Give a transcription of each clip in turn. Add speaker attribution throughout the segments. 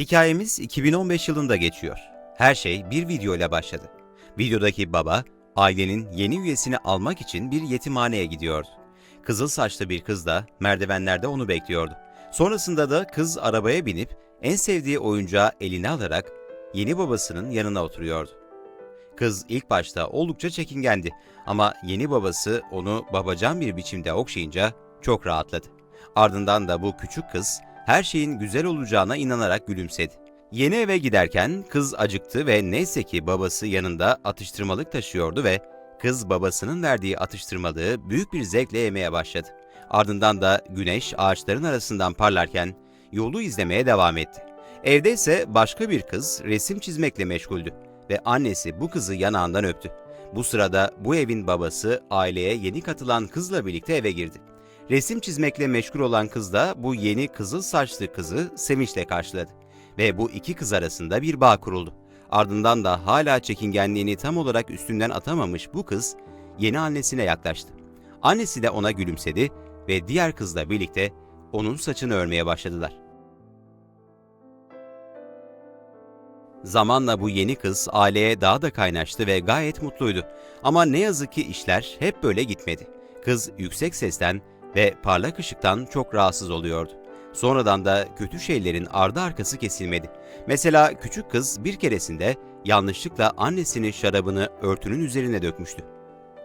Speaker 1: Hikayemiz 2015 yılında geçiyor. Her şey bir video ile başladı. Videodaki baba, ailenin yeni üyesini almak için bir yetimhaneye gidiyordu. Kızıl saçlı bir kız da merdivenlerde onu bekliyordu. Sonrasında da kız arabaya binip en sevdiği oyuncağı eline alarak yeni babasının yanına oturuyordu. Kız ilk başta oldukça çekingendi ama yeni babası onu babacan bir biçimde okşayınca çok rahatladı. Ardından da bu küçük kız her şeyin güzel olacağına inanarak gülümsedi. Yeni eve giderken kız acıktı ve neyse ki babası yanında atıştırmalık taşıyordu ve kız babasının verdiği atıştırmalığı büyük bir zevkle yemeye başladı. Ardından da güneş ağaçların arasından parlarken yolu izlemeye devam etti. Evde ise başka bir kız resim çizmekle meşguldü ve annesi bu kızı yanağından öptü. Bu sırada bu evin babası aileye yeni katılan kızla birlikte eve girdi. Resim çizmekle meşgul olan kız da bu yeni kızıl saçlı kızı sevinçle karşıladı. Ve bu iki kız arasında bir bağ kuruldu. Ardından da hala çekingenliğini tam olarak üstünden atamamış bu kız yeni annesine yaklaştı. Annesi de ona gülümsedi ve diğer kızla birlikte onun saçını örmeye başladılar. Zamanla bu yeni kız aileye daha da kaynaştı ve gayet mutluydu. Ama ne yazık ki işler hep böyle gitmedi. Kız yüksek sesten ve parlak ışıktan çok rahatsız oluyordu. Sonradan da kötü şeylerin ardı arkası kesilmedi. Mesela küçük kız bir keresinde yanlışlıkla annesinin şarabını örtünün üzerine dökmüştü.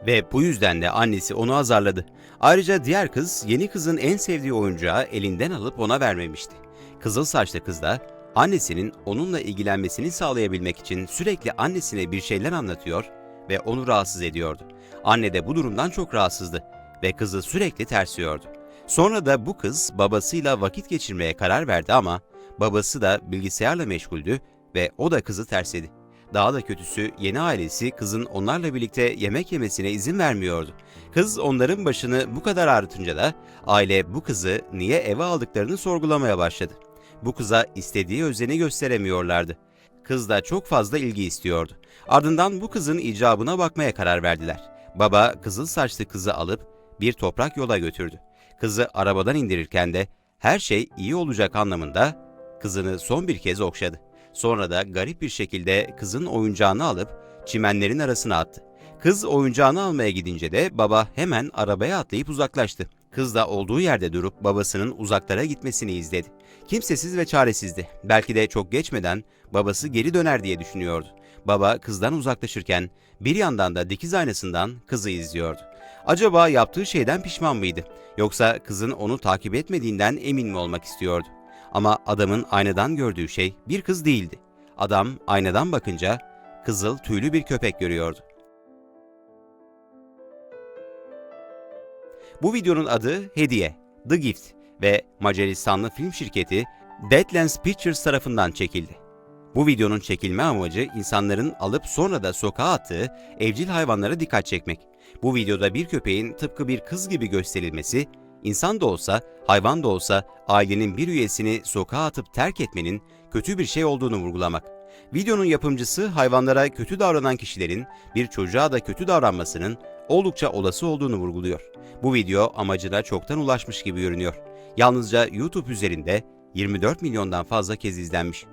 Speaker 1: Ve bu yüzden de annesi onu azarladı. Ayrıca diğer kız yeni kızın en sevdiği oyuncağı elinden alıp ona vermemişti. Kızıl saçlı kız da annesinin onunla ilgilenmesini sağlayabilmek için sürekli annesine bir şeyler anlatıyor ve onu rahatsız ediyordu. Anne de bu durumdan çok rahatsızdı ve kızı sürekli tersliyordu. Sonra da bu kız babasıyla vakit geçirmeye karar verdi ama babası da bilgisayarla meşguldü ve o da kızı tersledi. Daha da kötüsü yeni ailesi kızın onlarla birlikte yemek yemesine izin vermiyordu. Kız onların başını bu kadar ağrıtınca da aile bu kızı niye eve aldıklarını sorgulamaya başladı. Bu kıza istediği özeni gösteremiyorlardı. Kız da çok fazla ilgi istiyordu. Ardından bu kızın icabına bakmaya karar verdiler. Baba kızıl saçlı kızı alıp bir toprak yola götürdü. Kızı arabadan indirirken de her şey iyi olacak anlamında kızını son bir kez okşadı. Sonra da garip bir şekilde kızın oyuncağını alıp çimenlerin arasına attı. Kız oyuncağını almaya gidince de baba hemen arabaya atlayıp uzaklaştı. Kız da olduğu yerde durup babasının uzaklara gitmesini izledi. Kimsesiz ve çaresizdi. Belki de çok geçmeden babası geri döner diye düşünüyordu. Baba kızdan uzaklaşırken bir yandan da dikiz aynasından kızı izliyordu. Acaba yaptığı şeyden pişman mıydı? Yoksa kızın onu takip etmediğinden emin mi olmak istiyordu? Ama adamın aynadan gördüğü şey bir kız değildi. Adam aynadan bakınca kızıl tüylü bir köpek görüyordu. Bu videonun adı Hediye, The Gift ve Macaristanlı film şirketi Deadlands Pictures tarafından çekildi. Bu videonun çekilme amacı insanların alıp sonra da sokağa attığı evcil hayvanlara dikkat çekmek. Bu videoda bir köpeğin tıpkı bir kız gibi gösterilmesi, insan da olsa, hayvan da olsa ailenin bir üyesini sokağa atıp terk etmenin kötü bir şey olduğunu vurgulamak. Videonun yapımcısı hayvanlara kötü davranan kişilerin bir çocuğa da kötü davranmasının oldukça olası olduğunu vurguluyor. Bu video amacına çoktan ulaşmış gibi görünüyor. Yalnızca YouTube üzerinde 24 milyondan fazla kez izlenmiş.